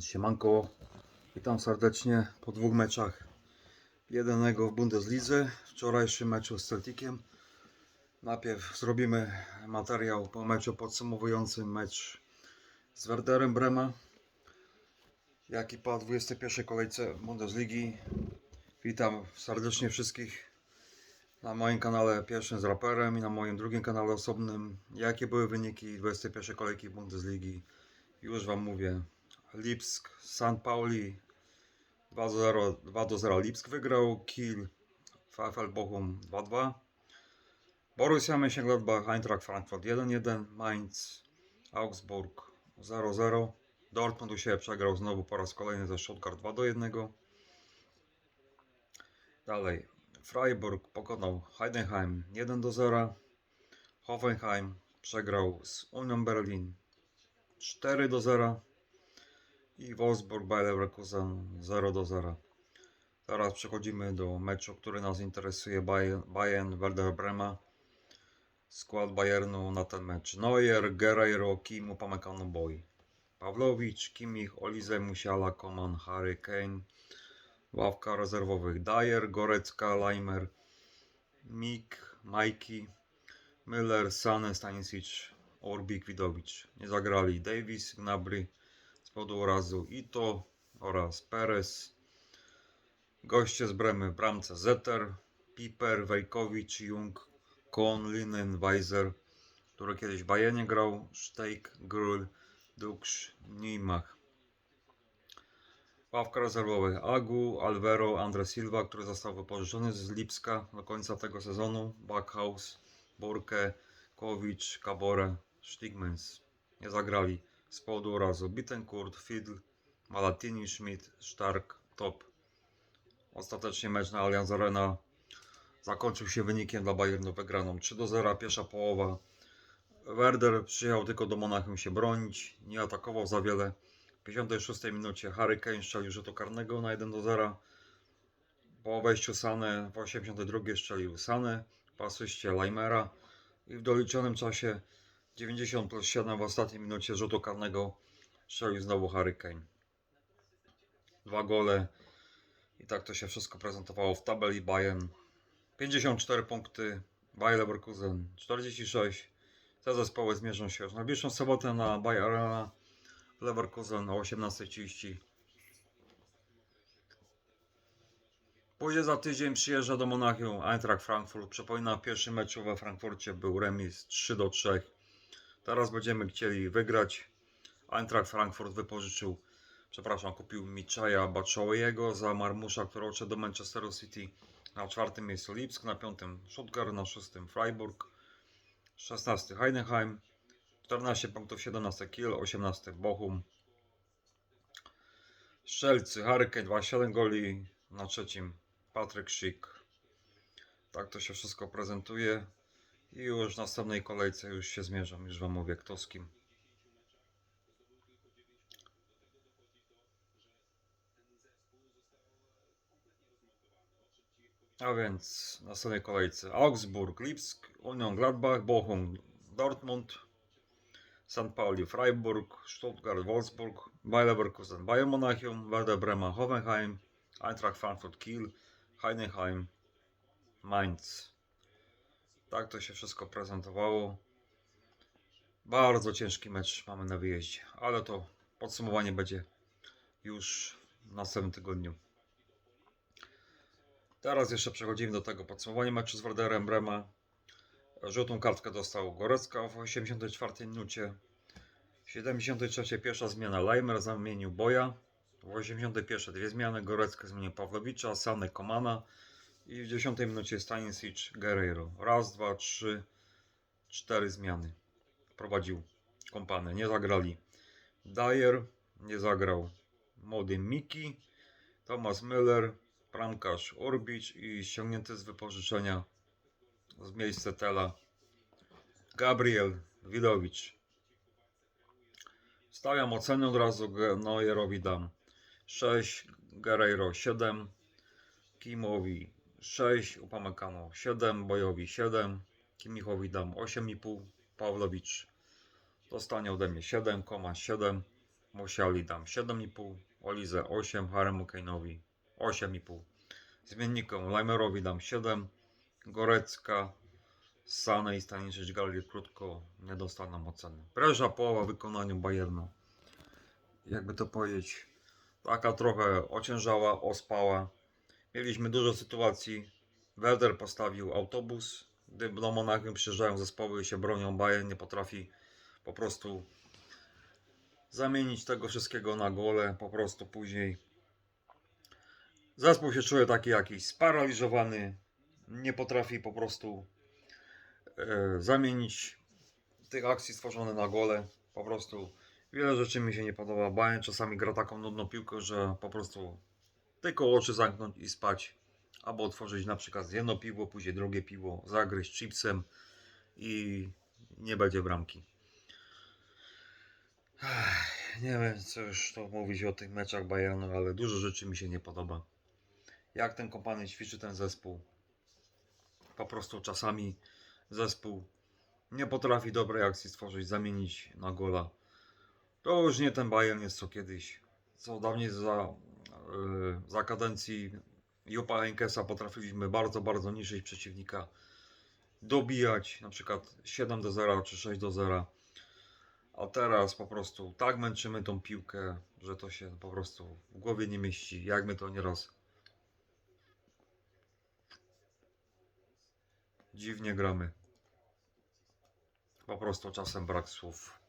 Siemanko, witam serdecznie po dwóch meczach jednego w Bundeslidze, wczorajszym meczu z Celticiem. Najpierw zrobimy materiał po meczu podsumowującym mecz z Werderem Brema, jaki po 21 kolejce Bundesligi. Witam serdecznie wszystkich na moim kanale pierwszym z raperem i na moim drugim kanale osobnym. Jakie były wyniki 21 kolejki Bundesligi? Już Wam mówię. Lipsk, St. Pauli. 2 do 0, 2 do 0 Lipsk wygrał, Kiel, VfL Bochum 2-2, Borussia Mönchengladbach, Eintracht Frankfurt 1-1, Mainz, Augsburg 0-0, Dortmund u siebie przegrał znowu po raz kolejny ze Stuttgart 2 do 1. Dalej, Freiburg pokonał Heidenheim 1 do 0, Hoffenheim przegrał z Union Berlin 4 do 0 i Wolfsburg Bayer Leverkusen 0 do 0. Teraz przechodzimy do meczu, który nas interesuje Bayern, Bayern Werder Brema. Skład Bayernu na ten mecz. Neuer, Guerreiro, Kim, Upamecano, Boy. Pawlowicz, Kimmich, Olize, Musiala, Koman, Harry, Kane. Ławka rezerwowych. Dyer, Gorecka, Leimer, Mik, Majki, Müller, Sane, Stanisic, Orbik, Widowicz. Nie zagrali Davis, Gnabry, z powodu urazu Ito oraz Perez. Goście z Bremy bramce Zeter, Piper, Wejkowicz, Jung, Kohn, Linen, Weiser, który kiedyś w Bayernie grał, Steik, Grul, Duksz, Niemach. Ławka rezerwowych Agu, Alvero, Andre Silva, który został wypożyczony z Lipska do końca tego sezonu, Backhaus, Burke, Kowicz, Kabore, Stigmans. Nie zagrali z powodu urazu Bittencourt, Fidl, Malatini, Schmidt, Stark, Top. Ostatecznie mecz na Allianz Arena zakończył się wynikiem dla Bayernu wygraną 3 do 0, pierwsza połowa. Werder przyjechał tylko do Monachium się bronić, nie atakował za wiele. W 56 minucie Harry Kane strzelił rzutu karnego na 1 do 0. Po wejściu Sane w 82 strzelił Sane, po asyście Leimera i w doliczonym czasie 90 plus 7 w ostatniej minucie rzutu karnego strzelił znowu Harry Kane. Dwa gole i tak to się wszystko prezentowało w tabeli Bayern. 54 punkty, Bayer Leverkusen 46. Te zespoły zmierzą się już najbliższą sobotę na Bayer Arena Leverkusen o 18.30. Później za tydzień przyjeżdża do Monachium Eintracht Frankfurt. Przypominam, w pierwszym meczu we Frankfurcie był remis 3 do 3. Teraz będziemy chcieli wygrać. Eintracht Frankfurt wypożyczył, przepraszam, kupił Miczaja Batshuayiego za Marmusza, który odszedł do Manchesteru City. Na czwartym miejscu Lipsk, na piątym Stuttgart, na szóstym Freiburg, 16 Heidenheim, 14 punktów, 17 Kiel, 18 Bochum. Strzelcy Hurricane 27 goli, na trzecim Patryk Schick. Tak to się wszystko prezentuje. I już w następnej kolejce już się zmierzam, już wam mówię kto z kim. A więc w następnej kolejce Augsburg, Lipsk, Union Gladbach, Bochum, Dortmund, St. Pauli, Freiburg, Stuttgart, Wolfsburg, Bayer Leverkusen, Bayern Monachium, Werder Bremen, Hoffenheim, Eintracht Frankfurt, Kiel, Heidenheim, Mainz. Tak to się wszystko prezentowało. Bardzo ciężki mecz mamy na wyjeździe, ale to podsumowanie będzie już w następnym tygodniu. Teraz jeszcze przechodzimy do tego podsumowania meczu z Werderem Brema. Żółtą kartkę dostał Gorecka w 84 minucie. W 73 pierwsza zmiana Leimer zamienił Boja. W 81 dwie zmiany Gorecka zmienił Pawlowicza, Sane Komana. I w 10 minucie Stanisic Guerreiro. Raz, dwa, trzy, cztery zmiany. Prowadził kompany. Nie zagrali. Dyer nie zagrał. Młody Miki. Thomas Müller. Bramkarz Orbicz i ściągnięty z wypożyczenia z miejsca Tela Gabriel Widowicz. Stawiam ocenę od razu Neuerowi dam 6, Guerreiro 7, Kimowi 6, Upamecano 7, Bojowi 7, Kimichowi dam 8,5, Pawlowicz dostanie ode mnie 7, Koma 7, Musiali dam 7,5, Olize 8, Haremu Kane'owi 8,5. Zmiennikom Leimerowi dam 7, Gorecka, Sane i Stanisic Galli krótko nie dostaną oceny. Preża połowa wykonaniu Bayernu. Jakby to powiedzieć, taka trochę ociężała, ospała. Mieliśmy dużo sytuacji. Werder postawił autobus, gdy do Monachium przyjeżdżają zespoły i się bronią. Bayern nie potrafi po prostu zamienić tego wszystkiego na gole. Po prostu później zespół się czuje taki jakiś sparaliżowany. Nie potrafi po prostu e, zamienić tych akcji stworzonych na gole. Po prostu wiele rzeczy mi się nie podoba. Bayern czasami gra taką nudną piłkę, że po prostu tylko oczy zamknąć i spać. Albo otworzyć na przykład jedno piwo, później drugie piwo, zagryźć chipsem i nie będzie bramki. Nie wiem, co już to mówić o tych meczach Bayernu, ale dużo rzeczy mi się nie podoba. Jak ten kompany ćwiczy ten zespół. Po prostu czasami zespół nie potrafi dobrej akcji stworzyć, zamienić na gola. To już nie ten Bayern jest co kiedyś. Co dawniej za, za kadencji Jupa Henkesa potrafiliśmy bardzo, bardzo niszczyć przeciwnika. Dobijać na przykład 7 do 0 czy 6 do 0. A teraz po prostu tak męczymy tą piłkę, że to się po prostu w głowie nie mieści. Jak my to nieraz dziwnie gramy. Po prostu czasem brak słów.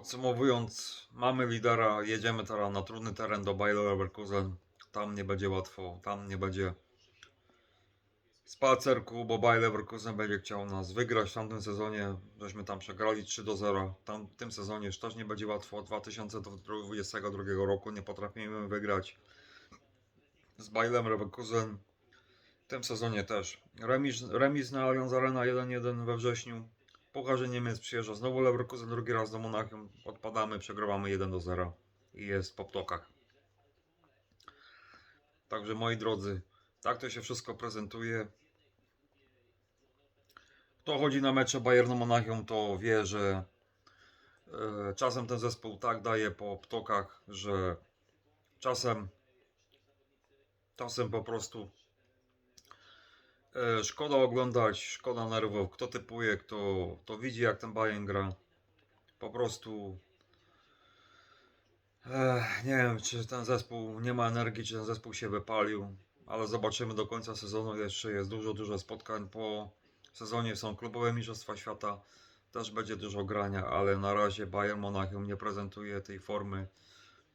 Podsumowując, mamy lidera, jedziemy teraz na trudny teren do Bayer Leverkusen. Tam nie będzie łatwo, tam nie będzie spacerku, bo Bayer Leverkusen będzie chciał nas wygrać w tamtym sezonie. Żeśmy tam przegrali 3 do 0. Tam, w tym sezonie już też nie będzie łatwo. Od 2022 roku nie potrafimy wygrać z Bayerem Leverkusen. W tym sezonie też. Remis, remis na Allianz Arena 1-1 we wrześniu. Pucharze Niemiec przyjeżdża znowu Leverkusen drugi raz do Monachium. Odpadamy, przegrywamy 1 do 0 i jest po ptokach. Także moi drodzy, tak to się wszystko prezentuje. Kto chodzi na mecze Bayernu Monachium, to wie, że e, czasem ten zespół tak daje po ptokach, że czasem czasem po prostu szkoda oglądać, szkoda nerwów. Kto typuje, kto, kto widzi jak ten Bayern gra. Po prostu Ech, nie wiem, czy ten zespół nie ma energii, czy ten zespół się wypalił, ale zobaczymy do końca sezonu. Jeszcze jest dużo, dużo spotkań. Po sezonie są klubowe Mistrzostwa Świata, też będzie dużo grania, ale na razie Bayern Monachium nie prezentuje tej formy,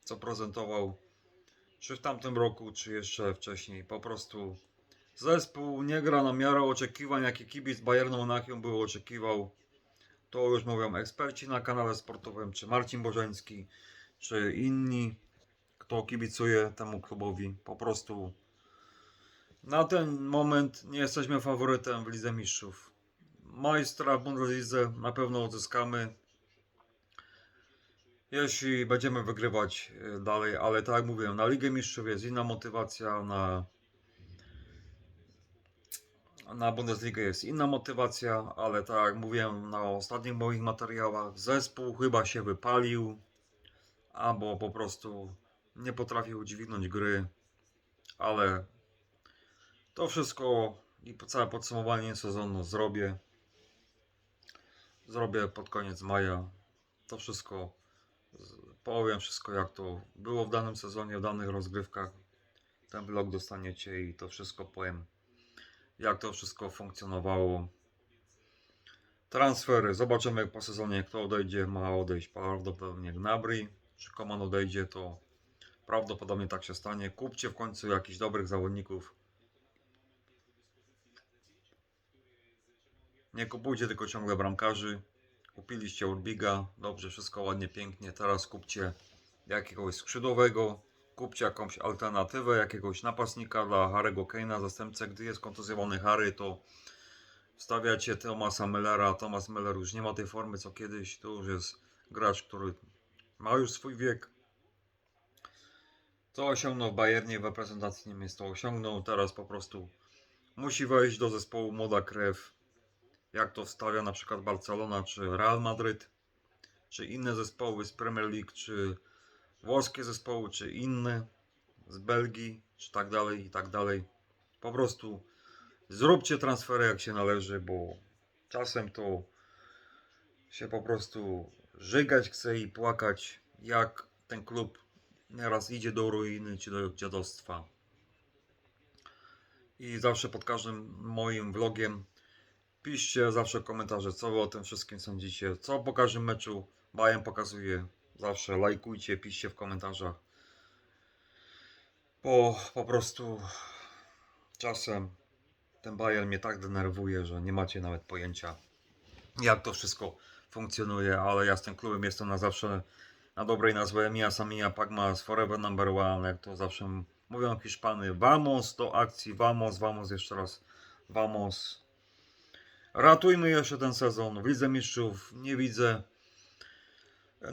co prezentował czy w tamtym roku, czy jeszcze wcześniej. Po prostu zespół nie gra na miarę oczekiwań, jakie kibic Bayernu Monachium był oczekiwał. To już mówią eksperci na kanale sportowym, czy Marcin Bożeński, czy inni, kto kibicuje temu klubowi. Po prostu na ten moment nie jesteśmy faworytem w Lidze Mistrzów. Majstra w Bundeslidze na pewno uzyskamy, jeśli będziemy wygrywać y, dalej, ale tak jak mówiłem, na Ligę Mistrzów jest inna motywacja, na, na Bundesligę jest inna motywacja, ale tak jak mówiłem na ostatnich moich materiałach, zespół chyba się wypalił, albo po prostu nie potrafił dźwignąć gry, ale to wszystko i całe podsumowanie sezonu zrobię. Zrobię pod koniec maja. To wszystko powiem wszystko jak to było w danym sezonie, w danych rozgrywkach. Ten vlog dostaniecie i to wszystko powiem jak to wszystko funkcjonowało. Transfery. Zobaczymy po sezonie kto odejdzie. Ma odejść prawdopodobnie Gnabry. Czy Koman odejdzie to prawdopodobnie tak się stanie. Kupcie w końcu jakichś dobrych zawodników. Nie kupujcie tylko ciągle bramkarzy. Kupiliście Urbiga, dobrze, wszystko ładnie, pięknie. Teraz kupcie jakiegoś skrzydłowego, kupcie jakąś alternatywę, jakiegoś napastnika dla Harry'ego Kane'a, zastępcę. Gdy jest kontuzjowany Harry, to wstawiacie Thomasa Millera. Thomas Miller już nie ma tej formy co kiedyś. To już jest gracz, który ma już swój wiek. Co osiągnął w Bayernie, w reprezentacji Niemiec to osiągnął. Teraz po prostu musi wejść do zespołu młoda krew jak to wstawia na przykład Barcelona czy Real Madryt, czy inne zespoły z Premier League, czy włoskie zespoły, czy inne z Belgii, czy tak dalej, i tak dalej. Po prostu zróbcie transfery jak się należy, bo czasem to się po prostu żygać chce i płakać, jak ten klub nieraz idzie do ruiny czy do dziadostwa. I zawsze pod każdym moim vlogiem piszcie zawsze komentarze, co wy o tym wszystkim sądzicie, co po każdym meczu Bayern pokazuje. Zawsze lajkujcie, piszcie w komentarzach. Bo po prostu czasem ten Bayern mnie tak denerwuje, że nie macie nawet pojęcia, jak to wszystko funkcjonuje, ale ja z tym klubem jestem na zawsze na dobrej na złe. Mia Samia Pagmas forever number one, jak to zawsze mówią Hiszpany. Vamos do akcji, vamos, vamos jeszcze raz, vamos. Ratujmy jeszcze ten sezon. W Lidze Mistrzów nie widzę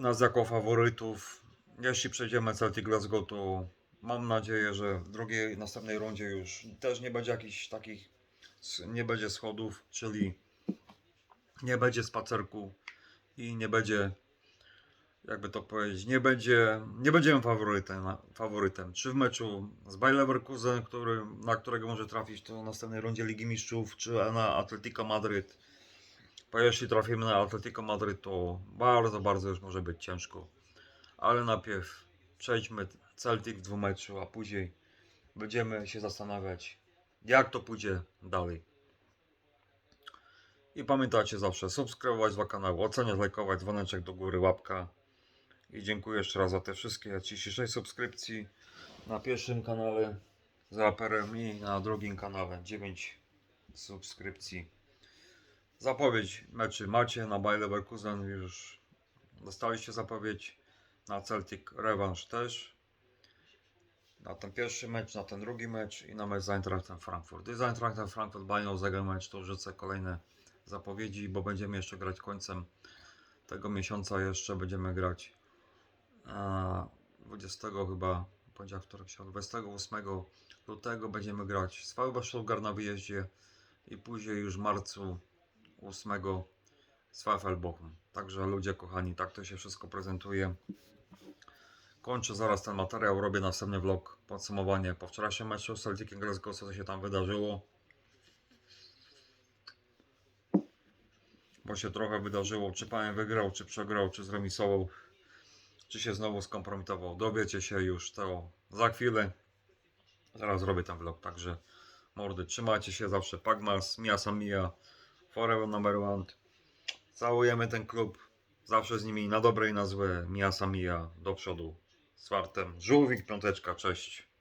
nas jako faworytów. Jeśli przejdziemy Celtic Glasgow, to mam nadzieję, że w drugiej, następnej rundzie już też nie będzie jakichś takich, nie będzie schodów, czyli nie będzie spacerku i nie będzie, jakby to powiedzieć, nie będzie, nie będziemy faworytem, faworytem. Czy w meczu z Bayer Leverkusen, który, na którego może trafić to w następnej rundzie Ligi Mistrzów, czy na Atletico Madryt. Bo jeśli trafimy na Atletico Madryt, to bardzo, bardzo już może być ciężko. Ale najpierw przejdźmy Celtic w dwumeczu, a później będziemy się zastanawiać, jak to pójdzie dalej. I pamiętajcie zawsze subskrybować dwa kanały, oceniać, lajkować, dzwoneczek do góry, łapka. I dziękuję jeszcze raz za te wszystkie 36 subskrypcji na pierwszym kanale z raperem i na drugim kanale 9 subskrypcji. Zapowiedź meczy macie na Bayer Leverkusen już dostaliście zapowiedź na Celtic rewanż też na ten pierwszy mecz, na ten drugi mecz i na mecz z Eintrachtem Frankfurt. I z Eintrachtem Frankfurt Bayern zagra mecz, to wrzucę kolejne zapowiedzi, bo będziemy jeszcze grać końcem tego miesiąca jeszcze będziemy grać a, 20 chyba, poniedziałek, wtorek, środa, 28 lutego będziemy grać z Stuttgart na wyjeździe i później już w marcu 8 z VfL Bochum. Także ludzie kochani, tak to się wszystko prezentuje. Kończę zaraz ten materiał, robię następny vlog, podsumowanie po wczorajszym meczu z Celticiem Glasgow, co się tam wydarzyło. Bo się trochę wydarzyło, czy pan wygrał, czy przegrał, czy zremisował, czy się znowu skompromitował. Dowiecie się już to za chwilę. Zaraz zrobię ten vlog, także mordy, trzymajcie się zawsze. Pagmas, Mia Samia, Forever Number One. Całujemy ten klub. Zawsze z nimi na dobre i na złe. Mia Samia do przodu. Z. Żółwik, piąteczka, cześć.